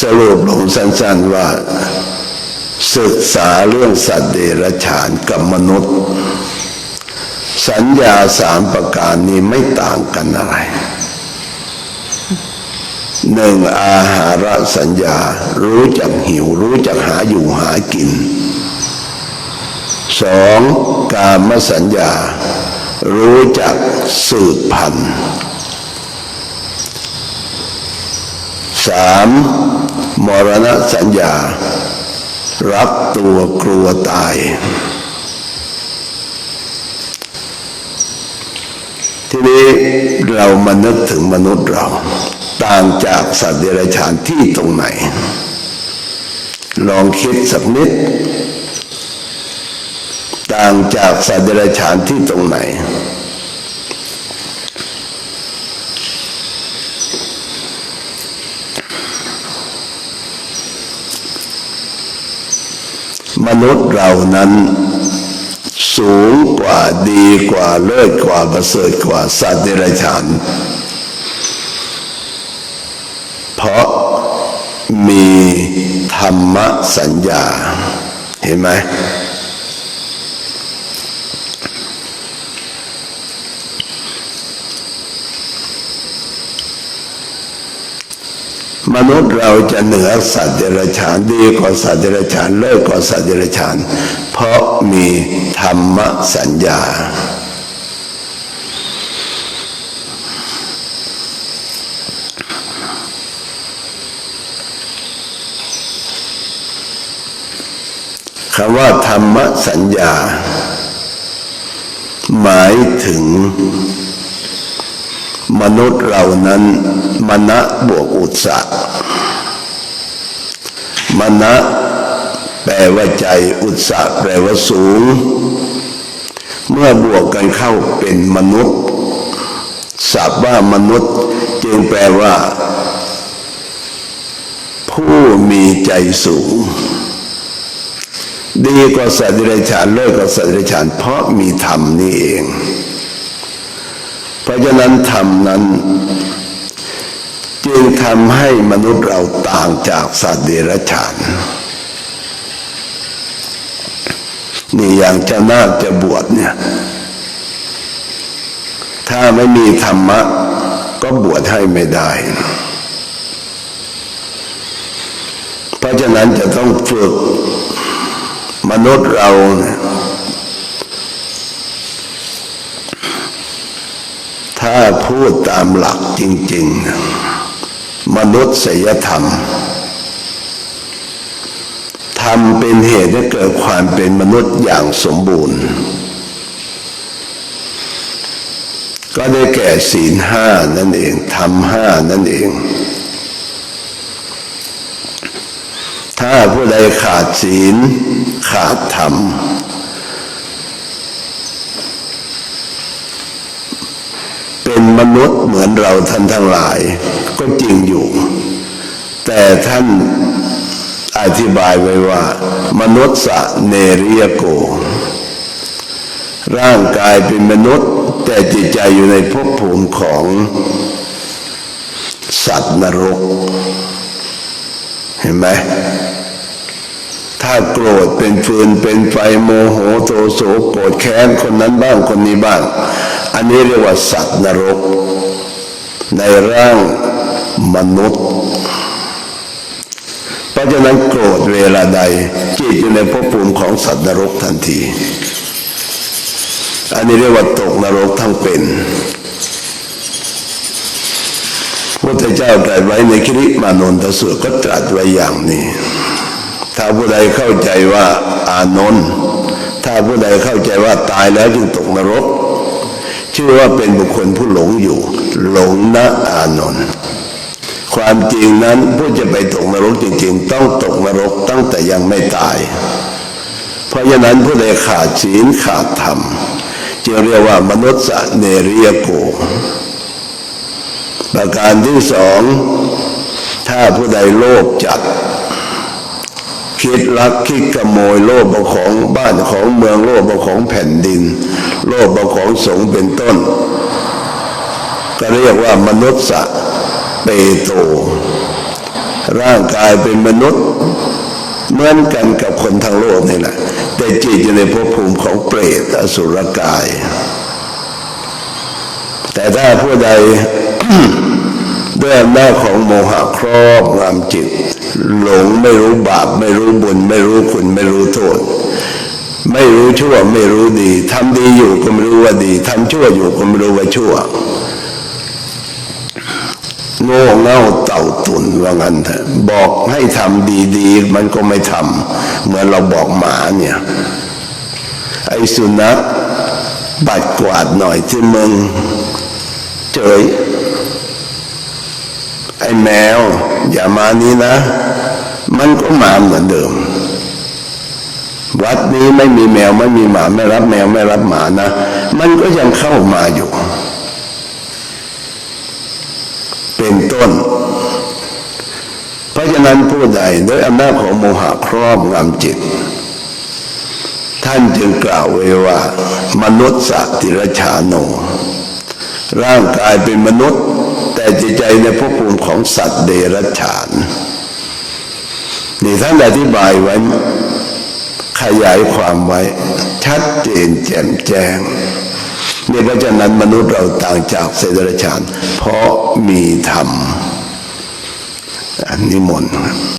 สรุปลงสั้นๆว่า ศึกษาเรื่องสัตว์เดรัจฉานกับมนุษย์ สัญญาสามประการนี้ไม่ต่างกันอะไรหนึ่งอาหารสัญญา รู้จักหิว รู้จักหาอยู่หากินสองกามสัญญา รู้จักสืบพันธุ์สาม มรณะสัญญา รับตัวกลัวตาย ทีนี้เรามานึกถึงมนุษย์เรา ต่างจากสัตว์เดรัจฉานที่ตรงไหน ลองคิดสักนิด ต่างจากสัตว์เดรัจฉานที่ตรงไหน มนุษย์เรานั้น สูงกว่าดีกว่าเลิศกว่าประเสริฐกว่าสัตว์เดรัจฉาน เพราะมีธรรมสัญญา เห็นไหม มนุษย์เราจะเหนือสัตว์เดรัจฉานดีกว่าสัตว์เดรัจฉานเลิศกว่าสัตว์เดรัจฉาน เพราะมีธรรมสัญญา คำว่าธรรมสัญญา หมายถึง มนุษย์เรานั้นมณะบวกอุตสะมณะแปลว่าใจอุตสะแปลว่าสูง เมื่อบวกกันเข้าเป็นมนุษย์ศัพท์ว่ามนุษย์จึงแปลว่า ผู้มีใจสูง ดีกว่าสัตว์เดรัจฉานเลิศกว่าสัตว์เดรัจฉานเพราะมีธรรมนี่เอง เพราะฉะนั้นธรรมนั้น จึงทำให้มนุษย์เราต่างจากสัตว์เดรัจฉานนี่อย่างจ้านาคจะบวชเนี่ย ถ้าไม่มีธรรมะ ก็บวชให้ไม่ได้ เพราะฉะนั้นจะต้องฝึกมนุษย์เราเนี่ย ถ้าพูดตามหลักจริง ๆ มนุษยธรรมทำเป็นเหตุให้เกิดความเป็นมนุษย์อย่างสมบูรณ์ ก็ได้แก่ศีลห้านั่นเองธรรมห้านั่นเอง ถ้าผู้ใดขาดศีลขาดธรรม เป็ นมนุษย์เหมือนเราท่านทั้งหลาย ก็จริงอยู่ แต่ท่านอธิบายไว้ว่า มนุษย์สะเนริยโก ร่างกายเป็นมนุษย์ แต่จิตใจอยู่ในภพภูมิของสัตว์นรก เห็นไหมถ้าโกรธเป็นฟืนเป็นไฟโมโหโทโสโกรธแค้นคนนั้นบ้างคนนี้บ้าง อันนี้เรียกว่าสัตว์นรก ในร่างมนุษย์ เพราะฉะนั้นโกรธเวลาใดจิตอยู่ในภพภูมิของสัตว์นรกทันที อันนี้เรียกว่าตกนรกทั้งเป็นพระเจ้าตรัสไว้ในคริมานนทสูตรก็ตรัสไว้อย่างนี้ ถ้าผู้ใดเข้าใจว่าอานนท์ถ้าผู้ใดเข้าใจว่าตายแล้วจึงตกนรก ชื่อว่าเป็นบุคคลผู้หลงอยู่ หลงนะอานนท์ความจริงนั้นผู้จะไปตกนรกจริง ๆ ต้องตกนรกตั้งแต่ยังไม่ตาย เพราะฉะนั้นผู้ใดขาดศีลขาดธรรมจึงเรียกว่ามนุษย์เนริยโกประการที่สอง ถ้าผู้ใดโลภจัด คิดลักคิดขโมยโลภของบ้านของเมืองโลภของแผ่นดิน โลภเอาของสงเป็นต้น ก็เรียกว่ามนุษย์เปโต ร่างกายเป็นมนุษย์ เหมือนกันกับคนทั้งโลกนี่แหละ แต่จิตอยู่ในภพภูมิของเปรตอสุรกาย แต่ถ้าผู้ใดด้วยอำนาจของโมหะครอบงำจิต หลงไม่รู้บาปไม่รู้บุญไม่รู้คุณ ไม่รู้โทษ ไม่รู้ชั่วไม่รู้ดีทำดีอยู่ก็ไม่รู้ว่าดีทำชั่วอยู่ก็ไม่รู้ว่าชั่ว โง่เง่าเต่าตุนว่างั้นเถอะบอกให้ทำดีๆ มันก็ไม่ทำเหมือนเราบอกหมาเนี่ยไอ้สุนัขบัดกวาดหน่อยที่มึงเจยไอ้แมว อย่ามานี้นะ มันก็มาเหมือนเดิม วัดนี้ไม่มีแมวไม่มีหมาไม่รับแมวไม่รับหมานะ มันก็ยังเข้ามาอยู่ เป็นต้น เพราะฉะนั้นผู้ใดด้วยอำนาจของโมหะครอบงำจิต ท่านจึงกล่าวไว้ว่า มนุษย์สัตติรชาโน ร่างกายเป็นมนุษย์ แต่จิตใจในภพภูมิของสัตว์เดรัจฉานนี่ท่านอธิบายไว้ ขยายความไว้ ชัดเจนแจ่มแจ้งนี่เพราะฉะนั้นมนุษย์เราต่างจากเศรษฐชานเพราะมีธรรมอนิมนต์